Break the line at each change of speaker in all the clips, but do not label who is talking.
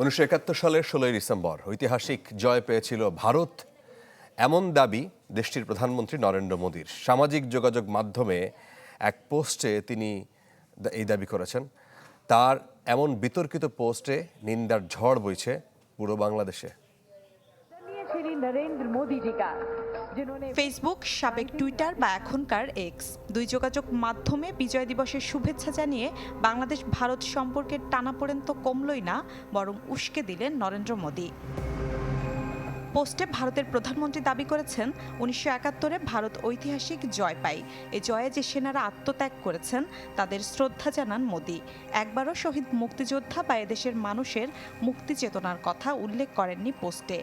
উনিশশো একাত্তর সালের ষোলোই ডিসেম্বর ঐতিহাসিক জয় পেয়েছিল ভারত। এমন দাবি দেশটির প্রধানমন্ত্রী নরেন্দ্র মোদীর। সামাজিক যোগাযোগ মাধ্যমে এক পোস্টে তিনি এই দাবি করেছেন, তার এমন বিতর্কিত পোস্টে নিন্দার ঝড় বইছে পুরো বাংলাদেশে।
নরেন্দ্র মোদীজি
ফেসবুক সাবেক টুইটার বা এখনকার এক্স দুই যোগাযোগ মাধ্যমে বিজয় দিবসের শুভেচ্ছা জানিয়ে বাংলাদেশ ভারত সম্পর্কের টানা তো কমলই না, বরং উস্কে দিলেন নরেন্দ্র মোদী। পোস্টে ভারতের প্রধানমন্ত্রী দাবি করেছেন, উনিশশো একাত্তরে ভারত ঐতিহাসিক জয় পায়। এ জয়ে যে সেনারা আত্মত্যাগ করেছেন, তাদের শ্রদ্ধা জানান মোদী। একবারও শহীদ মুক্তিযোদ্ধা বা এদেশের মানুষের মুক্তি চেতনার কথা উল্লেখ করেননি পোস্টে।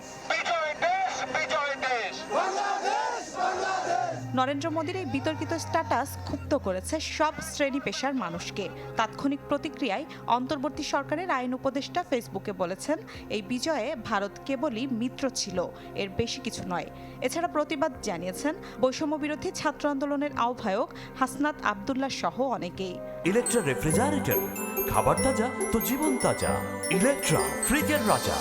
নরেন্দ্র মোদীর এই বিতর্কিত স্ট্যাটাস ক্ষুব্ধ করেছে সব শ্রেণি পেশার মানুষকে। তাৎক্ষণিক প্রতিক্রিয়ায় অন্তর্বর্তী সরকারের আইন উপদেষ্টা ফেসবুকে বলেছেন, এই বিজয়ে ভারত কেবলই মিত্র ছিল, এর বেশি কিছু নয়। এছাড়া প্রতিবাদ জানিয়েছেন বৈষম্য বিরোধী ছাত্র আন্দোলনের আহ্বায়ক হাসনাত আবদুল্লাহ সহ অনেকেই।
ইলেকট্রা রেফ্রিজারেটর খাবার তাজা তো জীবন তাজা। ইলেকট্রা ফ্রিজের রাজা।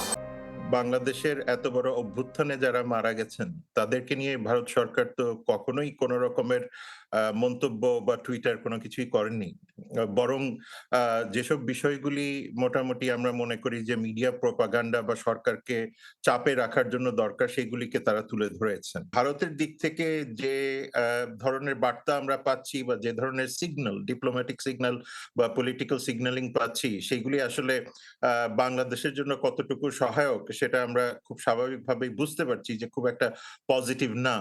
বাংলাদেশের এত বড় অভ্যুত্থানে যারা মারা গেছেন তাদেরকে নিয়ে ভারত সরকার তো কখনোই কোন রকমের মন্তব্য বা টুইটার কোনো কিছুই করেননি। আহ, বরং যেসব বিষয়গুলি মোটামুটি আমরা মনে করি যে মিডিয়া প্রপাগান্ডা বা সরকারকে চাপে রাখার জন্য দরকার সেগুলিকে তারা তুলে ধরেছেন। ভারতের দিক থেকে যে ধরনের বার্তা আমরা পাচ্ছি বা যে ধরনের সিগন্যাল ডিপ্লোম্যাটিক সিগন্যাল বা পলিটিক্যাল সিগন্যালিং পাচ্ছি সেগুলি আসলে বাংলাদেশের জন্য কতটুকু সহায়ক সেটা আমরা খুব স্বাভাবিকভাবেই বুঝতে পারছি যে খুব একটা পজিটিভ না।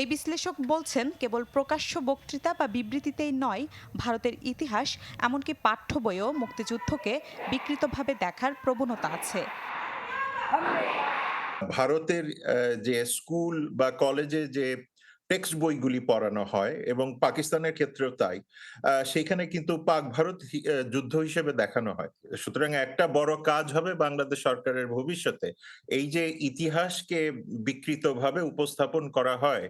এই বিশ্লেষক বলছেন কেবল প্রকাশ্য বক্তৃতা বা বিবৃতিতেই নয় ভারতের ইতিহাস এমনকি পাঠ্য বইও মুক্তিযুদ্ধকে বিকৃতভাবে দেখার প্রবণতা আছে।
ভারতের যে স্কুল বা কলেজে যে টেক্সট বইগুলি পড়ানো হয় এবং পাকিস্তানের ক্ষেত্রেও তাই। সেখানে কিন্তু পাক ভারত যুদ্ধ হিসেবে দেখানো হয়। সুতরাং একটা বড় কাজ হবে বাংলাদেশ সরকারের ভবিষ্যতে। এই যে ইতিহাসকে বিকৃতভাবে উপস্থাপন করা হয়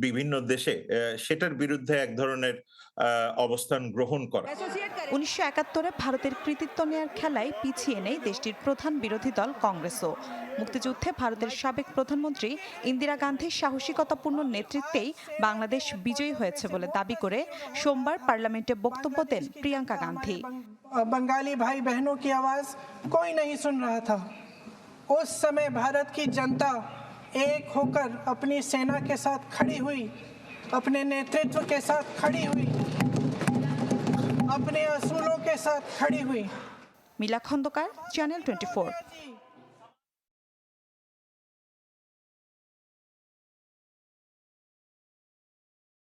বিভিন্ন দেশে আহ, সেটার বিরুদ্ধে এক ধরনের আহ, অবস্থান গ্রহণ করা
উনিশশো একাত্তরে ভারতের কৃতিত্ব নেয়ার খেলায় পিছিয়ে নেই দেশটির প্রধান বিরোধী দল কংগ্রেসও মুক্তিযুদ্ধে ভারতের সাবেক প্রধানমন্ত্রী ইন্দিরা গান্ধীর সাহসিকতাপূর্ণ নেতৃত্বেই বাংলাদেশ বিজয়ী হয়েছে বলে দাবি করে সোমবার পার্লামেন্টে বক্তব্য দেন প্রিয়াঙ্কা গান্ধী
बंगाली भाई बहनों की आवाज कोई नहीं सुन रहा था उस समय भारत की जनता एक होकर अपनी सेना के साथ खड़ी हुई अपने नेतृत्व के साथ खड़ी हुई अपने असूलों के साथ खड़ी हुई।
मिला खंदकार चैनल 24